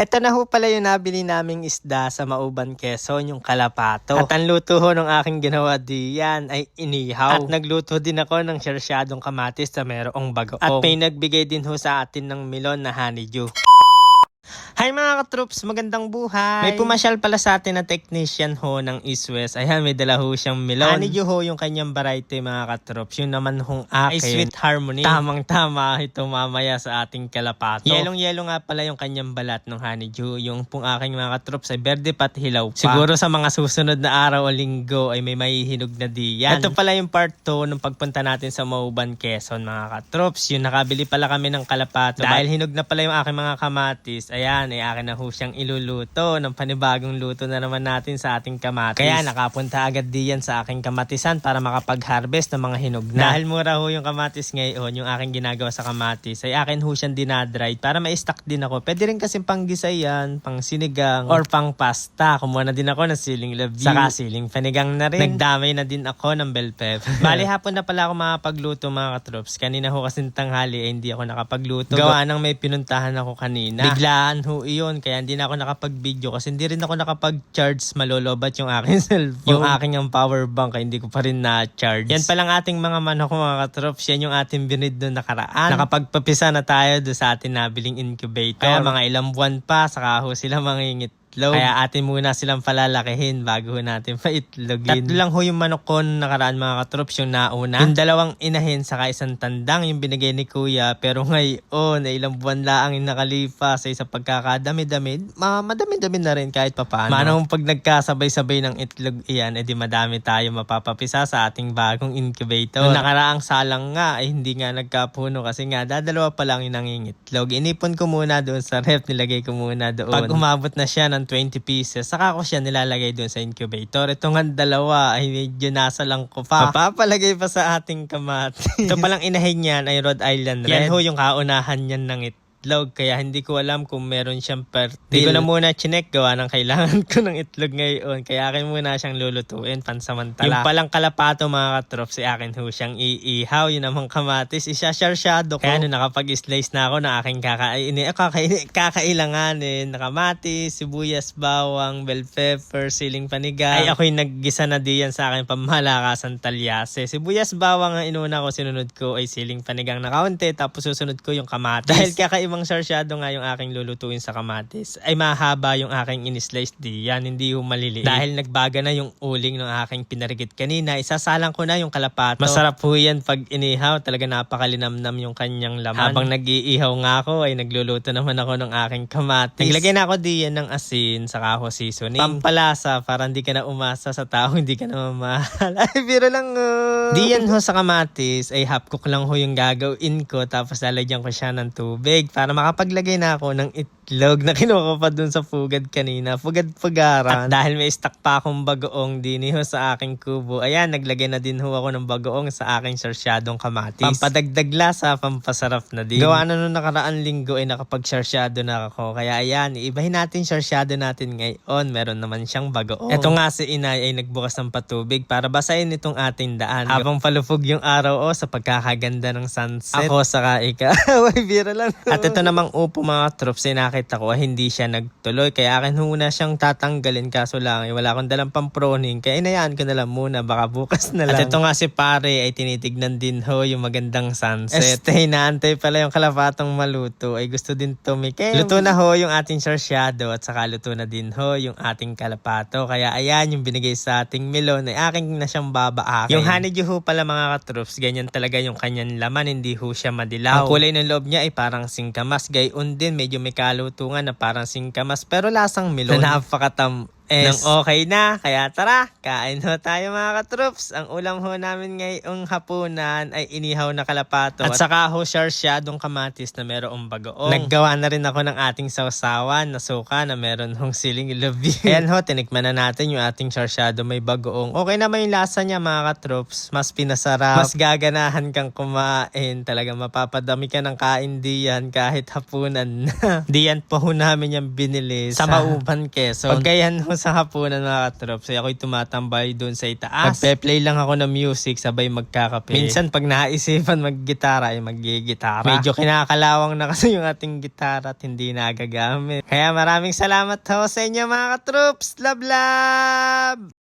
Ito na ho pala yung nabili naming isda sa Mauban, Quezon, yung kalapato. At ang luto ho ng aking ginawa diyan ay inihaw. At nagluto din ako ng sirsyadong kamatis na merong bagoong. At may nagbigay din ho sa atin ng milon na honeydew. Hi mga katroops, magandang buhay! May pumasyal pala sa atin na technician ho ng East West. Ayan, may dala ho siyang melon. Honeydew ho yung kanyang variety mga katroops. Yung naman hong akin. Ay sweet harmony. Tamang tama ito mamaya sa ating kalapato. Yelong yelo nga pala yung kanyang balat ng honeydew. Yung pong aking mga katroops ay berde pat hilaw pa. Siguro sa mga susunod na araw o linggo ay may mahihinog na diyan. Ito pala yung part 2 nung pagpunta natin sa Mauban, Quezon mga katroops. Yung nakabili pala kami ng kalapato. Dahil hinog na pala yung aking mga kamatis. Ayan, ay akin na ho siyang iluluto ng panibagong luto na naman natin sa ating kamatis. Kaya nakapunta agad diyan sa aking kamatisan para makapag-harvest ng mga hinog na. Dahil mura ho yung kamatis ngayon, yung aking ginagawa sa kamatis, ay akin ho siyang dinadried para ma-stock din ako. Pwede rin kasi pang yan, pang sinigang, or pang pasta. Kumuha na din ako ng siling levy. Saka siling panigang na rin. Nagdamay na din ako ng bell pepper. Bali hapon na pala ako makapagluto mga katrops. Kanina ho kasi tanghali eh, hindi ako nakapagluto. Gawa nang may pinuntahan ako kanina. Biglaan ho iyon, kaya hindi na ako nakapag-video kasi hindi rin ako nakapag-charge malolobat yung aking cellphone. Yung aking ang power bank ay hindi ko pa rin na-charge. Yan palang ating mga manok mga katrops. Yan yung ating binid doon nakaraan. Nakapagpapisa na tayo doon sa ating nabiling incubator. Kaya mga ilang buwan pa, saka ho sila mangingit itlog. Kaya atin muna silang palalakihin bago natin paitlogin. Tatlo lang ho yung manok ko nakaraan mga katrops yung nauna. Yung dalawang inahin saka isang tandang yung binigay ni kuya. Pero ngayon, ay ilang buwan lang yung nakalipas sa isang pagkakadami-dami. Ma madami-dami na rin kahit papaano. Manong pag nagkasabay-sabay ng itlog iyan, edi madami tayo mapapapisa sa ating bagong incubator. Nung nakaraang salang nga, ay hindi nga nagkapuno kasi nga dadalawa pa lang yung nangingitlog. Inipon ko muna doon sa ref, nilagay ko muna doon. Pag umabot na siya ng 20 pieces, saka ko siya nilalagay doon sa incubator. Ito nga dalawa ay medyo nasa lang ko pa. Mapapalagay pa sa ating kamatis. Ito palang inahin niyan ay Rhode Island Red. Yan ho yung kaunahan niyan ng itlog kaya hindi ko alam kung meron siyang fertile. Hindi ko na muna chinek gawa ng kailangan ko ng itlog ngayon. Kaya akin muna siyang lulutuin pansamantala. Yung palang kalapato mga katrops, si akin ho siyang iihaw. Yun namang kamatis, isasarsyado ko. Kaya nung nakapag-slice na ako na aking kakainin, eh, kakainin, kakailanganin. Nakamatis, sibuyas, bawang, bell pepper, siling panigang. Ay ako'y naggisa na diyan sa aking pamalakasan talyase. Sibuyas, bawang ang inuna ko, sinunod ko ay siling panigang na kaunti. Tapos susunod ko yung kamatis. Dahil kakaibang sarsyado nga yung aking lulutuin sa kamatis, ay mahaba yung aking in-slice di. Yan, hindi yung maliliit. Dahil nagbaga na yung uling ng aking pinarigit kanina, isasalang ko na yung kalapato. Masarap po yan pag inihaw. Talaga napakalinamnam yung kanyang laman. Habang nag-iihaw nga ako, ay nagluluto naman ako ng aking kamatis. Naglagay na ako diyan ng asin, saka ako seasoning. Pampalasa, para hindi ka na umasa sa tao, hindi ka na mamahal. Ay, biro lang oh. Diyan ho sa kamatis, ay half cook lang ho yung gagawin ko, tapos lalagyan ko siya ng tubig para makapaglagay na ako ng itlog na kinuha ko pa dun sa fugad kanina. Fugad-fugaran. At dahil may stock pa akong bagoong din ho sa aking kubo, ayan, naglagay na din ho ako ng bagoong sa aking sarsyadong kamatis. Pampadagdag lasa, pampasarap na din. Gawa na nung nakaraan linggo ay nakapag-sarsyado na ako. Kaya ayan, ibahin natin sarsyado natin ngayon. Meron naman siyang bagoong. Ito nga si inay ay nagbukas ng patubig para basahin itong ating daan. Habang palufog yung araw o sa pagkakaganda ng sunset. Ako saka ika. Way bira lang. At ito namang upo mga troops ay nakita ko hindi siya nagtuloy. Kaya akin muna siyang tatanggalin kaso lang eh, wala akong dalang pamproning. Kaya inayaan ko na lang muna baka bukas na lang. At ito nga si pare ay tinitignan din ho yung magandang sunset. Este, inaantay pala yung kalapatong maluto ay gusto din tumikim. Luto na ho yung ating sarsyado at saka luto na din ho yung ating kalapato. Kaya ayan yung binigay sa ating melon ay aking na siyang babaakin. Yung honeydew ho pala mga katroops, ganyan talaga yung kanyang laman, hindi ho siya madilaw. Ang kulay ng loob niya ay parang singkamas. Gayon din, medyo may kalutungan na parang singkamas pero lasang melon. Na napakatam nang okay na. Kaya tara, kain ho tayo mga katroops. Ang ulam ho namin ngayong hapunan ay inihaw na kalapato. At saka ho sarsyadong kamatis na merong bagoong. Naggawa na rin ako ng ating sausawan na suka na meron hong siling lubi. Ayan ho, tinikman na natin yung ating sarsyado may bagoong. Okay naman yung lasa niya mga katroops. Mas pinasarap. Mas gaganahan kang kumain. Talaga mapapadami ka ng kain diyan kahit hapunan na. diyan po ho namin yung binili sa Mauban, Quezon. Pagkayan ho sa hapunan mga katrops ay ako'y tumatambay doon sa itaas. Magpe-play lang ako ng music sabay magkakape. Minsan pag naisipan maggitara ay maggigitara. Medyo kinakalawang na kasi yung ating gitara at hindi nagagamit. Kaya maraming salamat ho sa inyo mga katrops. Love love!